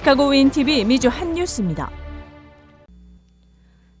시카고 윈TV 미주 한뉴스입니다.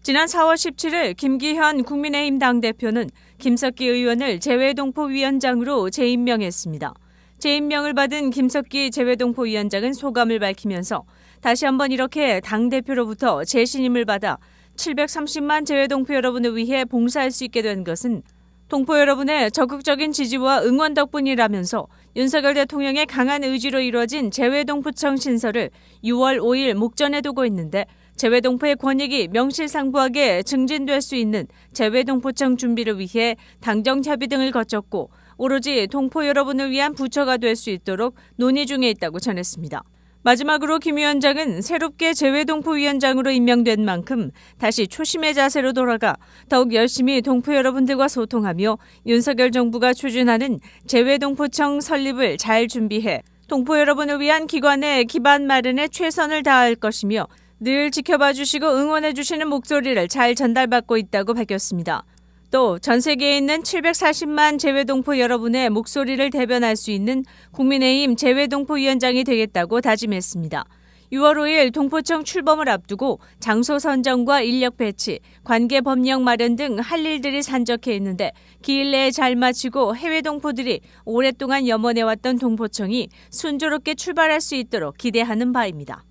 지난 4월 17일 김기현 국민의힘 당대표는 김석기 의원을 재외동포위원장으로 재임명했습니다. 재임명을 받은 김석기 재외동포위원장은 소감을 밝히면서 다시 한번 이렇게 당대표로부터 재신임을 받아 730만 재외동포 여러분을 위해 봉사할 수 있게 된 것은 동포 여러분의 적극적인 지지와 응원 덕분이라면서 윤석열 대통령의 강한 의지로 이루어진 재외동포청 신설을 6월 5일 목전에 두고 있는데 재외동포의 권익이 명실상부하게 증진될 수 있는 재외동포청 준비를 위해 당정 협의 등을 거쳤고 오로지 동포 여러분을 위한 부처가 될 수 있도록 논의 중에 있다고 전했습니다. 마지막으로 김 위원장은 새롭게 재외동포위원장으로 임명된 만큼 다시 초심의 자세로 돌아가 더욱 열심히 동포 여러분들과 소통하며 윤석열 정부가 추진하는 재외동포청 설립을 잘 준비해 동포 여러분을 위한 기관의 기반 마련에 최선을 다할 것이며 늘 지켜봐 주시고 응원해 주시는 목소리를 잘 전달받고 있다고 밝혔습니다. 또 전 세계에 있는 740만 재외동포 여러분의 목소리를 대변할 수 있는 국민의힘 재외동포위원장이 되겠다고 다짐했습니다. 6월 5일 동포청 출범을 앞두고 장소 선정과 인력 배치, 관계 법령 마련 등 할 일들이 산적해 있는데 기일 내에 잘 마치고 해외 동포들이 오랫동안 염원해왔던 동포청이 순조롭게 출발할 수 있도록 기대하는 바입니다.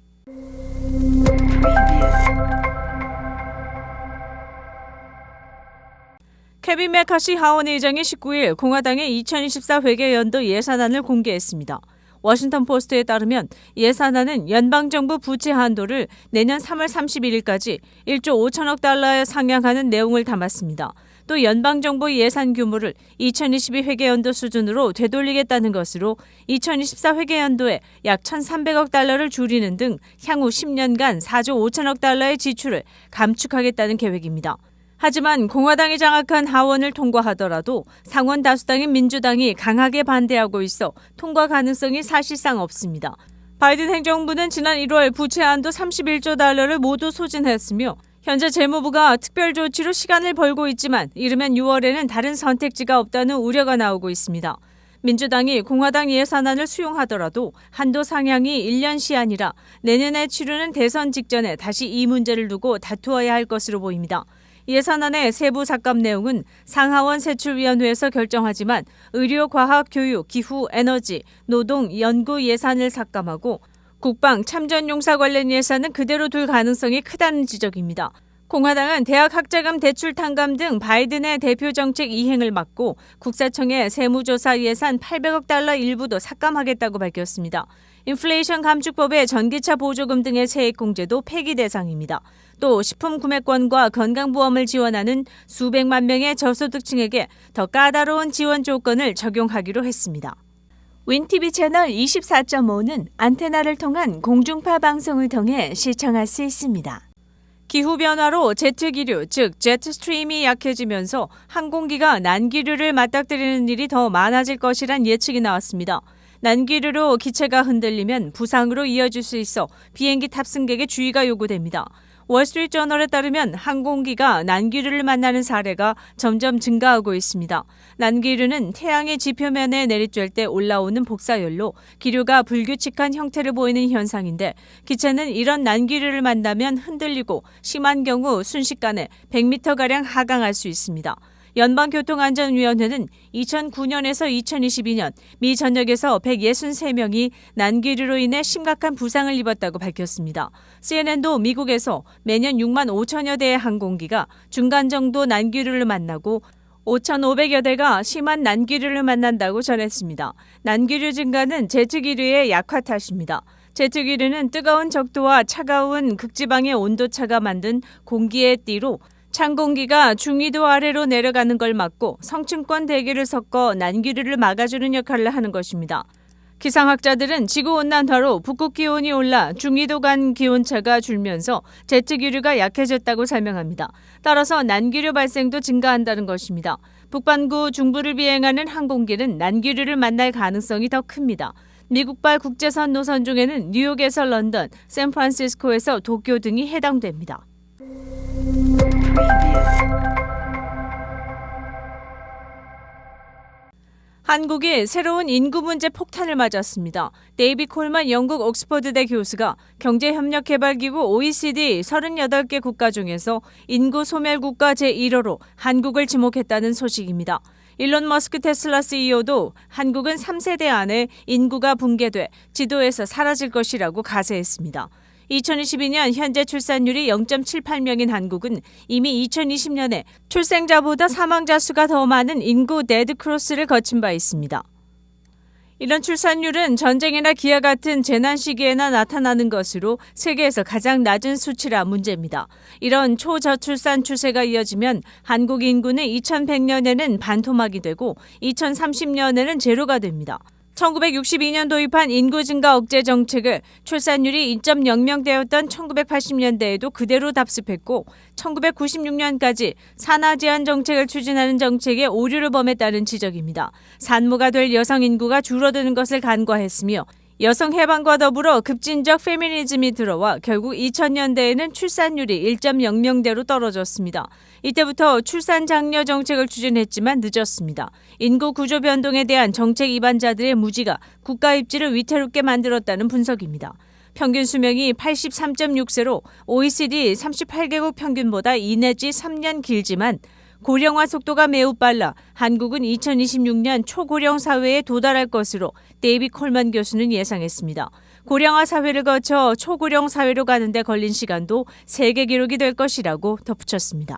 케빈 메카시 하원 의장이 19일 공화당의 2024 회계 연도 예산안을 공개했습니다. 워싱턴 포스트에 따르면 예산안은 연방정부 부채 한도를 내년 3월 31일까지 1조 5천억 달러에 상향하는 내용을 담았습니다. 또 연방정부 예산 규모를 2022 회계연도 수준으로 되돌리겠다는 것으로 2024 회계연도에 약 1,300억 달러를 줄이는 등 향후 10년간 4조 5천억 달러의 지출을 감축하겠다는 계획입니다. 하지만 공화당이 장악한 하원을 통과하더라도 상원 다수당인 민주당이 강하게 반대하고 있어 통과 가능성이 사실상 없습니다. 바이든 행정부는 지난 1월 부채 한도 31조 달러를 모두 소진했으며 현재 재무부가 특별 조치로 시간을 벌고 있지만 이르면 6월에는 다른 선택지가 없다는 우려가 나오고 있습니다. 민주당이 공화당 예산안을 수용하더라도 한도 상향이 1년 시한이라 내년에 치르는 대선 직전에 다시 이 문제를 두고 다투어야 할 것으로 보입니다. 예산안의 세부 삭감 내용은 상하원 세출위원회에서 결정하지만 의료, 과학, 교육, 기후, 에너지, 노동, 연구 예산을 삭감하고 국방, 참전용사 관련 예산은 그대로 둘 가능성이 크다는 지적입니다. 공화당은 대학 학자금 대출 탕감 등 바이든의 대표 정책 이행을 막고 국사청의 세무조사 예산 800억 달러 일부도 삭감하겠다고 밝혔습니다. 인플레이션 감축법의 전기차 보조금 등의 세액 공제도 폐기 대상입니다. 또 식품 구매권과 건강보험을 지원하는 수백만 명의 저소득층에게 더 까다로운 지원 조건을 적용하기로 했습니다. 윈티비 채널 24.5는 안테나를 통한 공중파 방송을 통해 시청할 수 있습니다. 기후변화로 제트기류, 즉 제트스트림이 약해지면서 항공기가 난기류를 맞닥뜨리는 일이 더 많아질 것이란 예측이 나왔습니다. 난기류로 기체가 흔들리면 부상으로 이어질 수 있어 비행기 탑승객의 주의가 요구됩니다. 월스트리트저널에 따르면 항공기가 난기류를 만나는 사례가 점점 증가하고 있습니다. 난기류는 태양의 지표면에 내리쬐을 때 올라오는 복사열로 기류가 불규칙한 형태를 보이는 현상인데 기체는 이런 난기류를 만나면 흔들리고 심한 경우 순식간에 100m가량 하강할 수 있습니다. 연방교통안전위원회는 2009년에서 2022년 미 전역에서 163명이 난기류로 인해 심각한 부상을 입었다고 밝혔습니다. CNN도 미국에서 매년 6만 5천여 대의 항공기가 중간 정도 난기류를 만나고 5,500여 대가 심한 난기류를 만난다고 전했습니다. 난기류 증가는 제트기류의 약화 탓입니다. 제트기류는 뜨거운 적도와 차가운 극지방의 온도차가 만든 공기의 띠로 찬 공기가 중위도 아래로 내려가는 걸 막고 성층권 대기를 섞어 난기류를 막아주는 역할을 하는 것입니다. 기상학자들은 지구온난화로 북극 기온이 올라 중위도 간 기온차가 줄면서 제트 기류가 약해졌다고 설명합니다. 따라서 난기류 발생도 증가한다는 것입니다. 북반구 중부를 비행하는 항공기는 난기류를 만날 가능성이 더 큽니다. 미국발 국제선 노선 중에는 뉴욕에서 런던, 샌프란시스코에서 도쿄 등이 해당됩니다. 한국이 새로운 인구 문제 폭탄을 맞았습니다. 데이비 콜만 영국 옥스퍼드대 교수가 경제협력개발기구 OECD 38개 국가 중에서 인구 소멸 국가 제1호로 한국을 지목했다는 소식입니다. 일론 머스크 테슬라 CEO도 한국은 3세대 안에 인구가 붕괴돼 지도에서 사라질 것이라고 가세했습니다. 2022년 현재 출산율이 0.78명인 한국은 이미 2020년에 출생자보다 사망자 수가 더 많은 인구 데드크로스를 거친 바 있습니다. 이런 출산율은 전쟁이나 기아 같은 재난 시기에나 나타나는 것으로 세계에서 가장 낮은 수치라 문제입니다. 이런 초저출산 추세가 이어지면 한국 인구는 2100년에는 반토막이 되고 2030년에는 제로가 됩니다. 1962년 도입한 인구 증가 억제 정책을 출산율이 2.0명대였던 1980년대에도 그대로 답습했고 1996년까지 산하 제한 정책을 추진하는 정책에 오류를 범했다는 지적입니다. 산모가 될 여성 인구가 줄어드는 것을 간과했으며 여성 해방과 더불어 급진적 페미니즘이 들어와 결국 2000년대에는 출산율이 1.0명대로 떨어졌습니다. 이때부터 출산 장려 정책을 추진했지만 늦었습니다. 인구 구조 변동에 대한 정책 위반자들의 무지가 국가 입지를 위태롭게 만들었다는 분석입니다. 평균 수명이 83.6세로 OECD 38개국 평균보다 2 내지 3년 길지만 고령화 속도가 매우 빨라 한국은 2026년 초고령 사회에 도달할 것으로 데이비 콜만 교수는 예상했습니다. 고령화 사회를 거쳐 초고령 사회로 가는데 걸린 시간도 세계 기록이 될 것이라고 덧붙였습니다.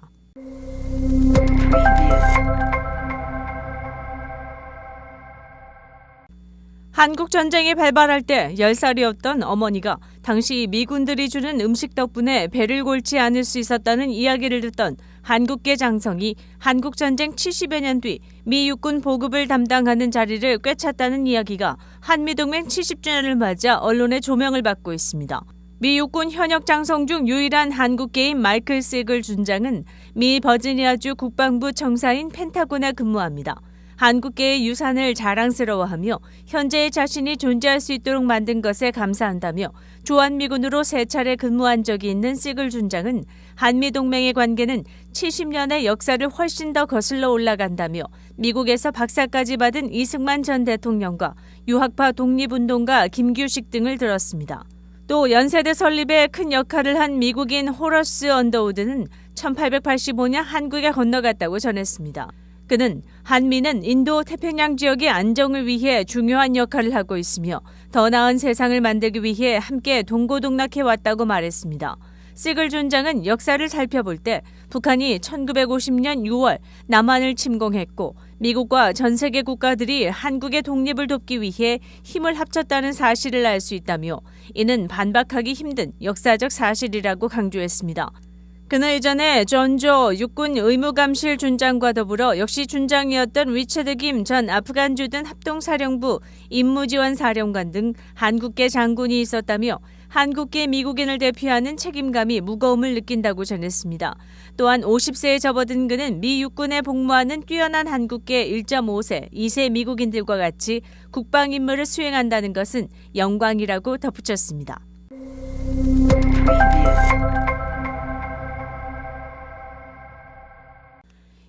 한국 전쟁이 발발할 때 10살이었던 어머니가 당시 미군들이 주는 음식 덕분에 배를 골지 않을 수 있었다는 이야기를 듣던 한국계 장성이 한국 전쟁 70여 년 뒤 미 육군 보급을 담당하는 자리를 꿰찼다는 이야기가 한미 동맹 70주년을 맞아 언론의 조명을 받고 있습니다. 미 육군 현역 장성 중 유일한 한국계인 마이클 세글 준장은 미 버지니아주 국방부 청사인 펜타곤에 근무합니다. 한국계의 유산을 자랑스러워하며 현재의 자신이 존재할 수 있도록 만든 것에 감사한다며 주한미군으로 세 차례 근무한 적이 있는 시글 준장은 한미동맹의 관계는 70년의 역사를 훨씬 더 거슬러 올라간다며 미국에서 박사까지 받은 이승만 전 대통령과 유학파 독립운동가 김규식 등을 들었습니다. 또 연세대 설립에 큰 역할을 한 미국인 호러스 언더우드는 1885년 한국에 건너갔다고 전했습니다. 그는 한미는 인도 태평양 지역의 안정을 위해 중요한 역할을 하고 있으며 더 나은 세상을 만들기 위해 함께 동고동락해 왔다고 말했습니다. 시글 준장은 역사를 살펴볼 때 북한이 1950년 6월 남한을 침공했고 미국과 전 세계 국가들이 한국의 독립을 돕기 위해 힘을 합쳤다는 사실을 알 수 있다며 이는 반박하기 힘든 역사적 사실이라고 강조했습니다. 그는 이전에 전조 육군 의무감실 준장과 더불어 역시 준장이었던 위체드 김 전 아프간 주둔 합동사령부 임무지원 사령관 등 한국계 장군이 있었다며 한국계 미국인을 대표하는 책임감이 무거움을 느낀다고 전했습니다. 또한 50세에 접어든 그는 미 육군에 복무하는 뛰어난 한국계 1.5세, 2세 미국인들과 같이 국방 임무를 수행한다는 것은 영광이라고 덧붙였습니다.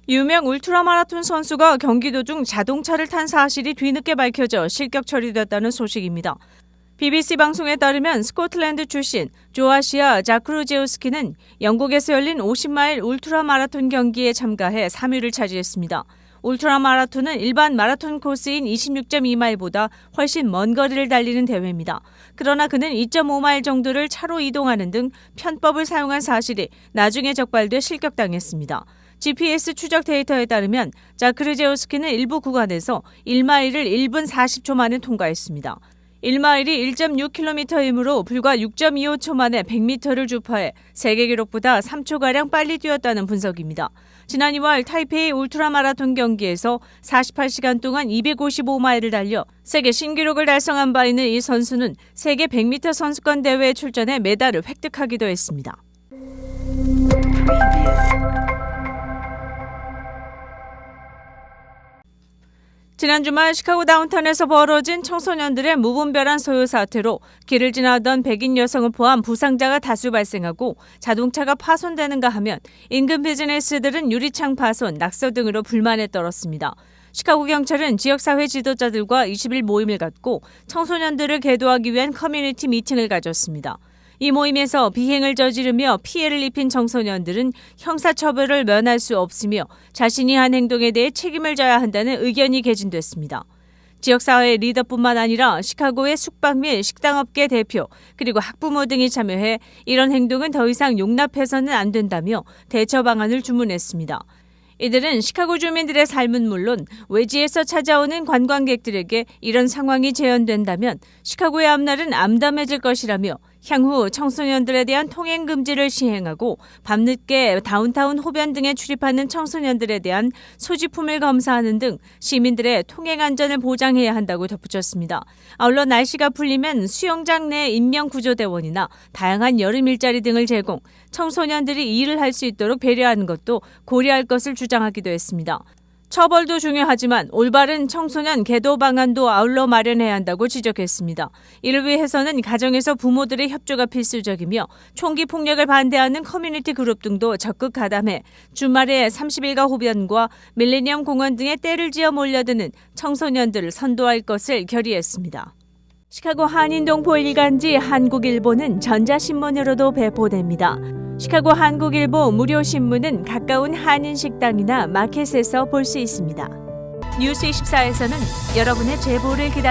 유명 울트라 마라톤 선수가 경기 도 중 자동차를 탄 사실이 뒤늦게 밝혀져 실격 처리됐다는 소식입니다. BBC 방송에 따르면 스코틀랜드 출신 조아시아 자크루제우스키는 영국에서 열린 50마일 울트라 마라톤 경기에 참가해 3위를 차지했습니다. 울트라 마라톤은 일반 마라톤 코스인 26.2마일보다 훨씬 먼 거리를 달리는 대회입니다. 그러나 그는 2.5마일 정도를 차로 이동하는 등 편법을 사용한 사실이 나중에 적발돼 실격당했습니다. GPS 추적 데이터에 따르면 자크르제우스키는 일부 구간에서 1마일을 1분 40초 만에 통과했습니다. 1마일이 1.6km이므로 불과 6.25초 만에 100m를 주파해 세계 기록보다 3초가량 빨리 뛰었다는 분석입니다. 지난 2월 타이페이 울트라 마라톤 경기에서 48시간 동안 255마일을 달려 세계 신기록을 달성한 바 있는 이 선수는 세계 100m 선수권 대회에 출전해 메달을 획득하기도 했습니다. 지난 주말 시카고 다운타운에서 벌어진 청소년들의 무분별한 소요 사태로 길을 지나던 백인 여성을 포함 부상자가 다수 발생하고 자동차가 파손되는가 하면 인근 비즈니스들은 유리창 파손, 낙서 등으로 불만에 떨었습니다. 시카고 경찰은 지역사회 지도자들과 20일 모임을 갖고 청소년들을 계도하기 위한 커뮤니티 미팅을 가졌습니다. 이 모임에서 비행을 저지르며 피해를 입힌 청소년들은 형사처벌을 면할 수 없으며 자신이 한 행동에 대해 책임을 져야 한다는 의견이 개진됐습니다. 지역사회 리더뿐만 아니라 시카고의 숙박 및 식당업계 대표 그리고 학부모 등이 참여해 이런 행동은 더 이상 용납해서는 안 된다며 대처 방안을 주문했습니다. 이들은 시카고 주민들의 삶은 물론 외지에서 찾아오는 관광객들에게 이런 상황이 재현된다면 시카고의 앞날은 암담해질 것이라며 향후 청소년들에 대한 통행 금지를 시행하고 밤늦게 다운타운 호변 등에 출입하는 청소년들에 대한 소지품을 검사하는 등 시민들의 통행 안전을 보장해야 한다고 덧붙였습니다. 아울러 날씨가 풀리면 수영장 내 인명 구조대원이나 다양한 여름 일자리 등을 제공, 청소년들이 일을 할 수 있도록 배려하는 것도 고려할 것을 주장하기도 했습니다. 처벌도 중요하지만 올바른 청소년 계도 방안도 아울러 마련해야 한다고 지적했습니다. 이를 위해서는 가정에서 부모들의 협조가 필수적이며 총기 폭력을 반대하는 커뮤니티 그룹 등도 적극 가담해 주말에 30일가 호변과 밀레니엄 공원 등에 때를 지어 몰려드는 청소년들을 선도할 것을 결의했습니다. 시카고 한인동포 일간지 한국일보는 전자신문으로도 배포됩니다. 시카고 한국일보 무료 신문은 가까운 한인 식당이나 마켓에서 볼 수 있습니다. 뉴스 24에서는 여러분의 제보를 기다립니다.